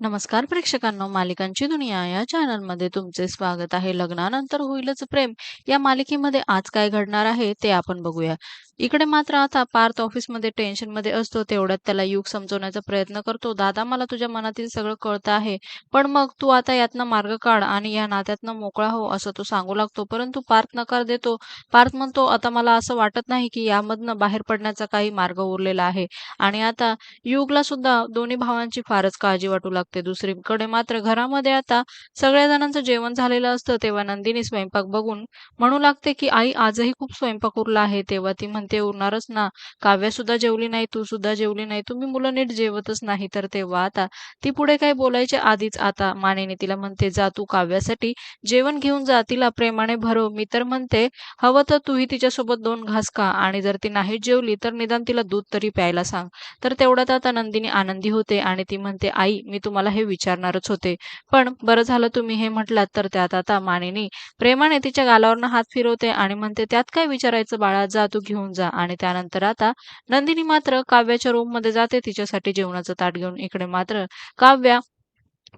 नमस्कार प्रेक्षकांनो मालिकांची दुनिया या चॅनलमध्ये तुमचे स्वागत आहे. लग्नानंतर होईलच प्रेम. या मालिकेमध्ये आज काय घडणार आहे ते आपण बघूया. इकडे मात्र आता पार्थ ऑफिसमध्ये टेन्शनमध्ये असतो तेवढ्यात त्याला युग समजवण्याचा प्रयत्न करतो. दादा मला तुझ्या मनातील सगळं कळतं आहे पण मग तू आता यातनं मार्ग काढ आणि या नात्यातनं मोकळा हो असं तो सांगू लागतो. परंतु पार्थ नकार देतो. पार्थ म्हणतो आता मला असं वाटत नाही की यामधनं बाहेर पडण्याचा काही मार्ग उरलेला आहे. आणि आता युगला सुद्धा दोन्ही भावांची फारच काळजी वाटू लागते. दुसरीकडे मात्र घरामध्ये आता सगळ्या जणांचं जेवण झालेलं असतं तेव्हा नंदिनी स्वयंपाक बघून म्हणू लागते की आई आजही खूप स्वयंपाक उरला आहे. तेव्हा ती म्हणते ते उरणारच ना. काव्या सुद्धा जेवली नाही तू सुद्धा जेवली नाही. तुम्ही मुलं नीट जेवतच नाही तर तेव्हा आता ती पुढे काय बोलायचे? आधीच आता मानेने तिला म्हणते जा तू काव्यासाठी जेवण घेऊन जा. तिला प्रेमाने भरव. मी तर म्हणते हवं तर तूही तिच्यासोबत दोन घास खा. आणि जर ती नाही जेवली तर निदान तिला दूध तरी प्यायला सांग. तर तेवढ्यात आता नंदिनी आनंदी होते आणि ती म्हणते आई मी तुम्हाला हे विचारणारच होते. पण बरं झालं तुम्ही हे म्हटलात तर त्यात आता मानिनी प्रेमाने तिच्या गालावरनं हात फिरवते आणि म्हणते त्यात काय विचारायचं बाळा? जा तू घेऊन जा. आणि त्यानंतर आता नंदिनी मात्र काव्याच्या रूममध्ये जाते. तिच्यासाठी जेवणाचं ताट घेऊन इकडे मात्र काव्या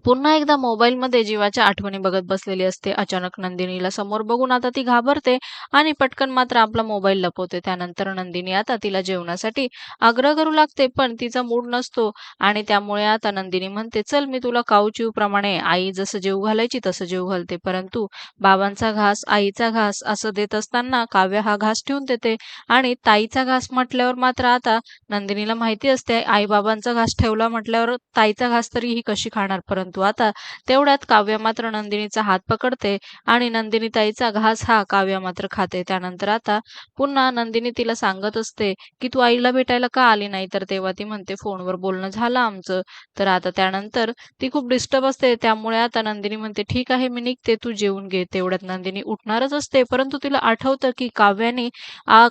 पुन्हा एकदा मोबाईलमध्ये जीवाच्या आठवणी बघत बसलेली असते. अचानक नंदिनीला समोर बघून आता ती घाबरते आणि पटकन मात्र आपला मोबाईल लपवते. त्यानंतर नंदिनी आता तिला जेवणासाठी आग्रह करू लागते पण तिचा मूड नसतो आणि त्यामुळे आता नंदिनी म्हणते चल मी तुला काऊचिव प्रमाणे आई जसं जेव घालायची तसं जेव घालते. परंतु बाबांचा घास आईचा घास असं देत असताना काव्य हा घास ठेवून देते आणि ताईचा घास म्हटल्यावर मात्र आता नंदिनीला माहिती असते आई बाबांचा घास ठेवला म्हटल्यावर ताईचा घास तरी ही कशी खाणार परंतु? आता तेवढ्यात काव्य मात्र नंदिनीचा हात पकडते आणि नंदिनी ताईचा घास हा काव्य मात्र खाते. त्यानंतर आता पुन्हा नंदिनी तिला सांगत असते की तू आईला भेटायला का आली नाही? तर तेव्हा ती म्हणते फोनवर बोलणं झालं आमचं. तर आता त्यानंतर ती खूप डिस्टर्ब असते. त्यामुळे आता नंदिनी म्हणते ठीक आहे मी निघते. तू जेवून घे. तेवढ्यात नंदिनी उठणारच असते. परंतु तिला आठवतं की काव्याने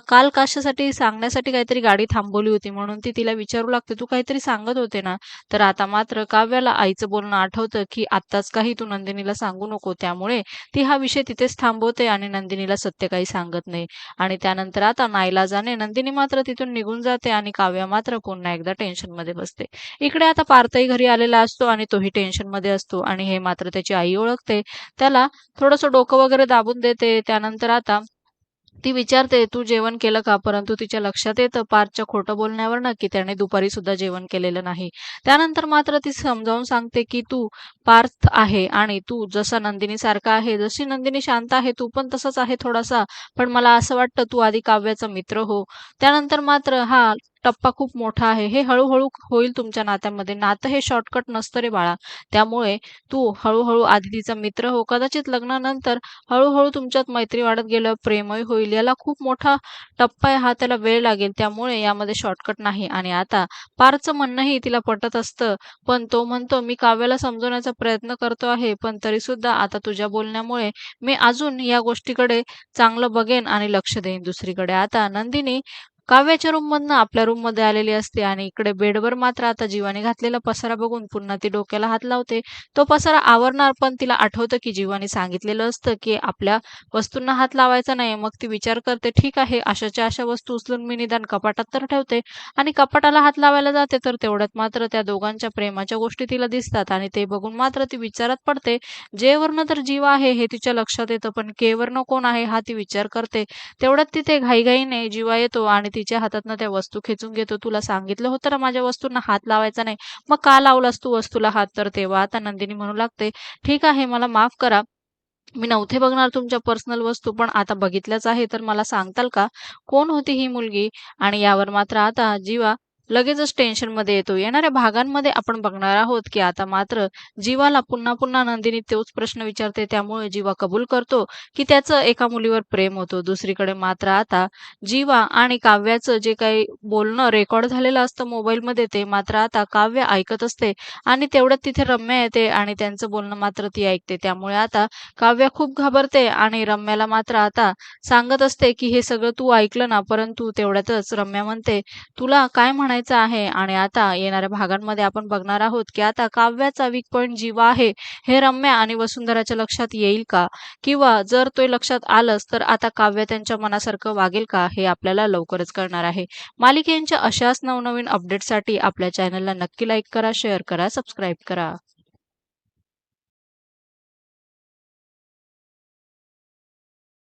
काल कशासाठी सांगण्यासाठी काहीतरी गाडी थांबवली होती म्हणून ती तिला विचारू लागते. तू काहीतरी सांगत होते ना? तर आता मात्र काव्याला आईचं बोलणं आठवतं की आत्ताच काही तू नंदिनीला सांगू नको. त्यामुळे ती हा विषय तिथेच थांबवते आणि नंदिनीला सत्य काही सांगत नाही. आणि त्यानंतर आता नाईलाजाने नंदिनी मात्र तिथून निघून जाते आणि काव्या मात्र पुन्हा एकदा टेन्शनमध्ये बसते. इकडे आता पार्थही घरी आलेला असतो आणि तोही टेन्शनमध्ये असतो आणि हे मात्र त्याची आई ओळखते. त्याला थोडंसं डोकं वगैरे दाबून देते. त्यानंतर आता ती विचारते तू जेवण केलं का? परंतु तिच्या लक्षात येतं पार्थच्या खोटं बोलण्यावर ना की त्याने दुपारी सुद्धा जेवण केलेलं नाही. त्यानंतर मात्र ती समजावून सांगते की तू पार्थ आहे आणि तू जसा नंदिनी सारखा आहे जशी नंदिनी शांत आहे तू पण तसाच आहे थोडासा. पण मला असं वाटतं तू आधी काव्याचा मित्र हो. त्यानंतर मात्र हा टप्पा खूप मोठा आहे. हे हळूहळू होईल तुमच्या नात्यामध्ये. नातं हे शॉर्टकट नसतं रे बाळा. त्यामुळे तू हळूहळू आदितीचा मित्र हो. कदाचित लग्नानंतर हळूहळू तुमच्यात मैत्री वाढत गेलं प्रेमही होईल. याला खूप मोठा टप्पा आहे. हा त्याला वेळ लागेल. त्यामुळे यामध्ये शॉर्टकट नाही. आणि आता पारचं म्हणणंही तिला पटत असतं. पण तो म्हणतो मी काव्याला समजवण्याचा प्रयत्न करतो आहे. पण तरी सुद्धा आता तुझ्या बोलण्यामुळे मी अजून या गोष्टीकडे चांगलं बघेन आणि लक्ष देईन दुसरीकडे. आता नंदिनी काव्याच्या रूममधनं आपल्या रूममध्ये आलेली असते आणि इकडे बेडवर मात्र आता जीवाने घातलेला पसारा बघून पुन्हा ती डोक्याला हात लावते. तो पसारा आवरणार पण तिला आठवतं की जीवाने सांगितलेलं असतं की आपल्या वस्तूंना हात लावायचा नाही मग ती विचार करते ठीक आहे अशाच्या अशा वस्तू उचलून मी निदान कपाटात तर ठेवते. आणि कपाटाला हात लावायला जाते तर तेवढ्यात मात्र त्या दोघांच्या प्रेमाच्या गोष्टी तिला दिसतात आणि ते बघून मात्र ती विचारात पडते जेवरनं तर जीव आहे हे तिच्या लक्षात येतं पण केवरनं कोण आहे हा ती विचार करते. तेवढ्यात तिथे घाईघाईने जीवा येतो आणि तिच्या हातातनं त्या वस्तू खेचून घेतो. तुला सांगितलं होतं ना माझ्या वस्तूंना हात लावायचा नाही. मग का लावलास तू वस्तूला हात? तर तेव्हा आता नंदिनी म्हणू लागते ठीक आहे मला माफ करा. मी नव्हते बघणार तुमच्या पर्सनल वस्तू पण आता बघितल्याच आहे तर मला सांगताल का? कोण होती ही मुलगी? आणि यावर मात्र आता जीवा लगेचच टेन्शनमध्ये येतो. येणाऱ्या भागांमध्ये आपण बघणार आहोत की आता मात्र जीवाला पुन्हा पुन्हा नंदिनी तोच प्रश्न विचारते. त्यामुळे जीवा कबूल करतो की त्याचं एका मुलीवर प्रेम होतो. दुसरीकडे मात्र आता जीवा आणि काव्याचं जे काही बोलणं रेकॉर्ड झालेलं असतं मोबाईलमध्ये ते मात्र आता काव्य ऐकत असते आणि तेवढ्यात तिथे रम्या येते आणि त्यांचं बोलणं मात्र ती ऐकते. त्यामुळे आता काव्य खूप घाबरते आणि रम्याला मात्र आता सांगत असते की हे सगळं तू ऐकलं ना परंतु तेवढ्यातच रम्या म्हणते तुला काय म्हणायचं आहे. आणि आता येणाऱ्या भागांमध्ये आपण बघणार आहोत की आता काव्याचा वीक पॉईंट जीवा आहे हे रम्या आणि वसुंधराच्या लक्षात येईल का? किंवा जर तो लक्षात आलंच तर आता काव्य त्यांच्या मनासारखं वागेल का? हे आपल्याला लवकरच कळणार आहे. मालिकेंच्या अशाच नवनवीन अपडेटसाठी आपल्या चॅनलला नक्की लाईक करा शेअर करा सबस्क्राईब करा.